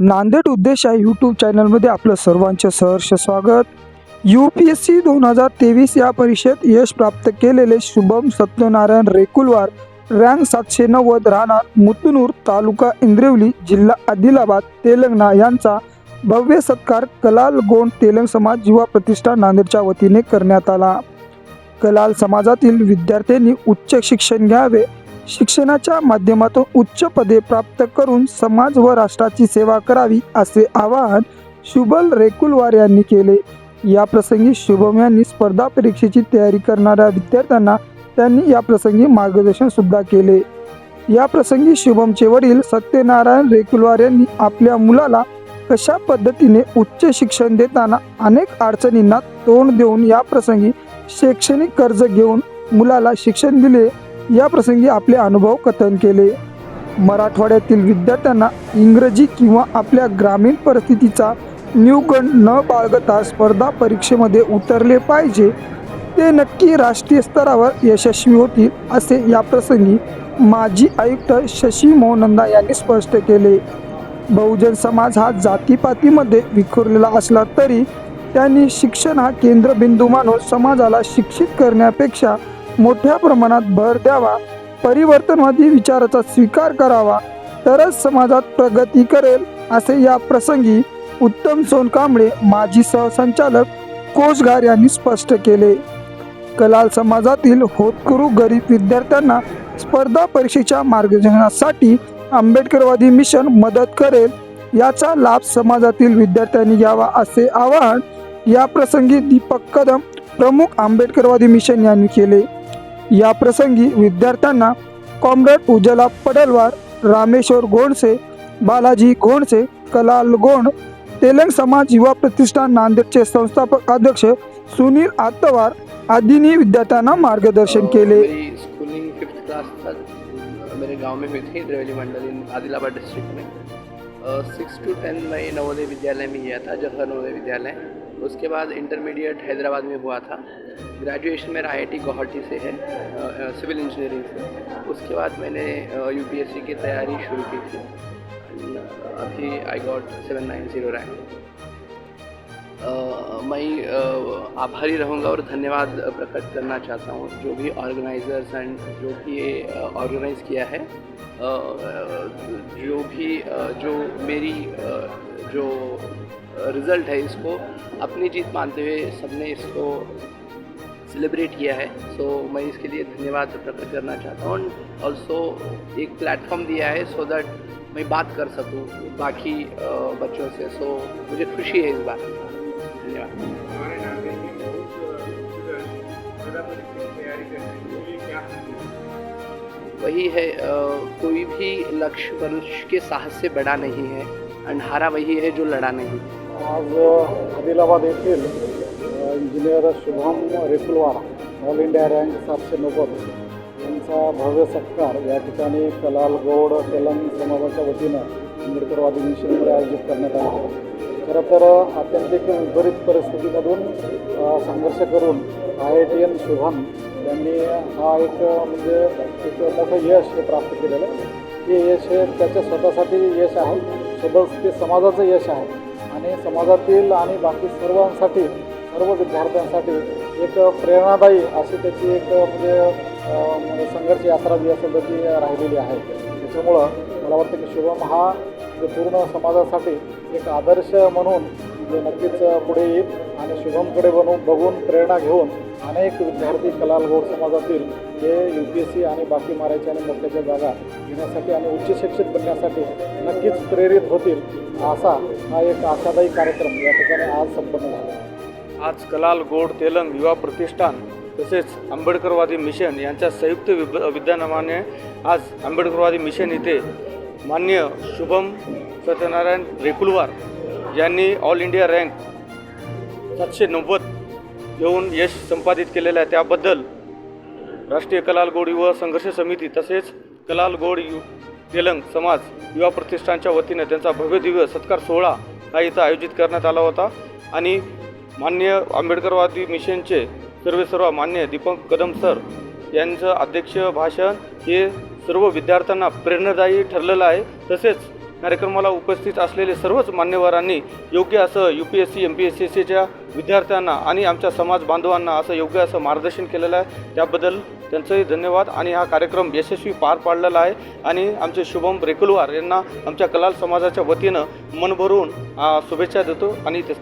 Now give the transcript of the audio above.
नांदेड उद्देश या यूट्यूब चॅनलमध्ये आपलं सर्वांचे सहर्ष स्वागत. यू पी एस सी दोन हजार तेवीस या परीक्षेत यश प्राप्त केलेले शुभम सत्यनारायण रेकुलवार रँक सातशे नव्वद राहणार मुतनूर तालुका इंद्रिवली जिल्हा आदिलाबाद तेलंगणा यांचा भव्य सत्कार कलाल गोंड तेलंग समाज युवा प्रतिष्ठान नांदेडच्या वतीने करण्यात आला. कलाल समाजातील विद्यार्थ्यांनी उच्च शिक्षण घ्यावे शिक्षणाच्या माध्यमातून उच्च पदे प्राप्त करून समाज व राष्ट्राची सेवा करावी असे आवाहन शुभल रेकुलवार यांनी केले. या प्रसंगी शुभम यांनी स्पर्धा परीक्षेची तयारी करणाऱ्या विद्यार्थ्यांना त्यांनी या प्रसंगी मार्गदर्शन सुद्धा केले. या प्रसंगी शुभमचे वडील सत्यनारायण रेकुलवार यांनी आपल्या मुलाला कशा पद्धतीने उच्च शिक्षण देताना अनेक अडचणींना तोंड देऊन या प्रसंगी शैक्षणिक कर्ज घेऊन मुलाला शिक्षण दिले या प्रसंगी आपले अनुभव कथन केले. मराठवाड्यातील विद्यार्थ्यांना इंग्रजी किंवा आपल्या ग्रामीण परिस्थितीचा न्यूगण न बाळगता स्पर्धा परीक्षेमध्ये उतरले पाहिजे. ते नक्की राष्ट्रीय स्तरावर यशस्वी होतील असे या प्रसंगी माजी आयुक्त शशी मोहनंदा यांनी स्पष्ट केले. बहुजन समाज हा जातीपातीमध्ये विखुरलेला असला तरी त्यांनी शिक्षण हा केंद्रबिंदू मानून समाजाला शिक्षित करण्यापेक्षा मोठ्या प्रमाणात भर द्यावा परिवर्तनवादी विचाराचा स्वीकार करावा तरच समाजात प्रगती करेल असे या प्रसंगी उत्तम सोनकांबळे माजी सहसंचालक कोषगार यांनी स्पष्ट केले. कलाल समाजातील होतकरू गरीब विद्यार्थ्यांना स्पर्धा परीक्षेच्या मार्गदर्शनासाठी आंबेडकरवादी मिशन मदत करेल याचा लाभ समाजातील विद्यार्थ्यांनी घ्यावा असे आवाहन या प्रसंगी दीपक कदम प्रमुख आंबेडकरवादी मिशन यांनी केले. या प्रसंगी विद्यार्थ्यांना कॉम्रेड उजला पडलवार, रामेश्वर गोंडसे, बालाजी गोंडसे, कलाल गोंड, तेलंग समाज युवा प्रतिष्ठान नांदेडचे संस्थापक अध्यक्ष सुनील आत्तवार आदींनी विद्यार्थ्यांना मार्गदर्शन केले. मेरे गाँव में हुई थी द्रवेली मंडल इन आदिलाबाद डिस्ट्रिक्ट में। सिक्स टू टेन मैं नवोदय विद्यालय में गया था जवाहर नवोदय विद्यालय। उसके बाद इंटरमीडिएट हैदराबाद में हुआ था। ग्रेजुएशन मेरा आई आई गुवाहाटी से है सिविल इंजीनियरिंग से। उसके बाद मैंने यूपीएससी की तैयारी शुरू की थी। अभी I got seven nine zero rank मैं आभारी रहूँगा और धन्यवाद प्रकट करना चाहता हूँ। जो भी ऑर्गेनाइजर्स एंड जो भी ये ऑर्गेनाइज किया है जो भी जो मेरी जो रिज़ल्ट है इसको अपनी जीत मानते हुए सबने इसको सेलिब्रेट किया है। सो so, मैं इसके लिए धन्यवाद प्रकट करना चाहता हूँ। ऑल्सो एक प्लेटफॉर्म दिया है सो so दैट मैं बात कर सकूँ बाकी बच्चों से सो। So, मुझे खुशी है इस बात की। हमारे वही है कोई भी लक्ष्य मनुष्य के साहस से बड़ा नहीं है अंधारा वही है जो लड़ा नहीं आज आदिलाबाद येथील engineer Shubham Rekulwar all India rank सातशे नव्वद यांचा भव्य सत्कार या ठिकाणी कलाल गौड तेलंग समाजाच्या वतीनं आंबेडकरवादी मिशनमध्ये आयोजित करण्यात आला आहे. खरं तर अत्यंतिक विपरीत परिस्थितीमधून संघर्ष करून I I T N Shubham यांनी हा एक म्हणजे एक मोठं यश हे प्राप्त केलेलं आहे. हे यश हे त्याच्या स्वतःसाठी यश आहे सोबत ते समाजाचं यश आहे आणि समाजातील आणि बाकी सर्वांसाठी सर्व विद्यार्थ्यांसाठी एक प्रेरणादायी अशी त्याची एक म्हणजे संघर्ष यात्रा जी असेल ती राहिलेली आहे त्याच्यामुळं मला वाटतं की शुभम हा जे पूर्ण समाजासाठी एक आदर्श म्हणून जे नक्कीच पुढे येईल आणि शुभमकडे बनवून बघून प्रेरणा घेऊन अनेक विद्यार्थी कलाल कलालगोड समाजातील जे यू पी एस सी आणि बाकी मारायच्या आणि मोठ्याच्या जागा घेण्यासाठी आणि उच्च शिक्षित बनण्यासाठी नक्कीच प्रेरित होतील असा हा एक आशादायी कार्यक्रम या ठिकाणी आज संपन्न झाला. आज कलाल गोड तेलंग युवा प्रतिष्ठान तसेच आंबेडकरवादी मिशन यांच्या संयुक्त विब विद्यमाने आज आंबेडकरवादी मिशन इथे मान्य शुभम सत्यनारायण रेकुलवार यांनी ऑल इंडिया रँक सातशे नव्वद घेऊन यश संपादित केलेलं आहे. त्याबद्दल राष्ट्रीय कलाल गोड युवा संघर्ष समिती तसेच कलाल गोड यु तेलंग समाज युवा प्रतिष्ठानच्या वतीने त्यांचा भव्य दिव्य सत्कार सोहळा हा इथं आयोजित करण्यात आला होता. आणि मान्य आंबेडकरवादी मिशनचे सर्वे सर्व मान्य दीपक कदम सर यांचं अध्यक्ष भाषण हे सर्व विद्यार्थ्यांना प्रेरणादायी ठरलेलं आहे. तसेच कार्यक्रमाला उपस्थित असलेले सर्वच मान्यवरांनी योग्य असं U P S C M P S C सीच्या विद्यार्थ्यांना आणि आमच्या समाज बांधवांना असं योग्य असं मार्गदर्शन केलेलं आहे. त्याबद्दल त्यांचंही धन्यवाद आणि हा कार्यक्रम यशस्वी पार पाडलेला आहे. आणि आमचे शुभम रेकुलवार यांना आमच्या कलाल समाजाच्या वतीनं मन भरून शुभेच्छा देतो आणि तेच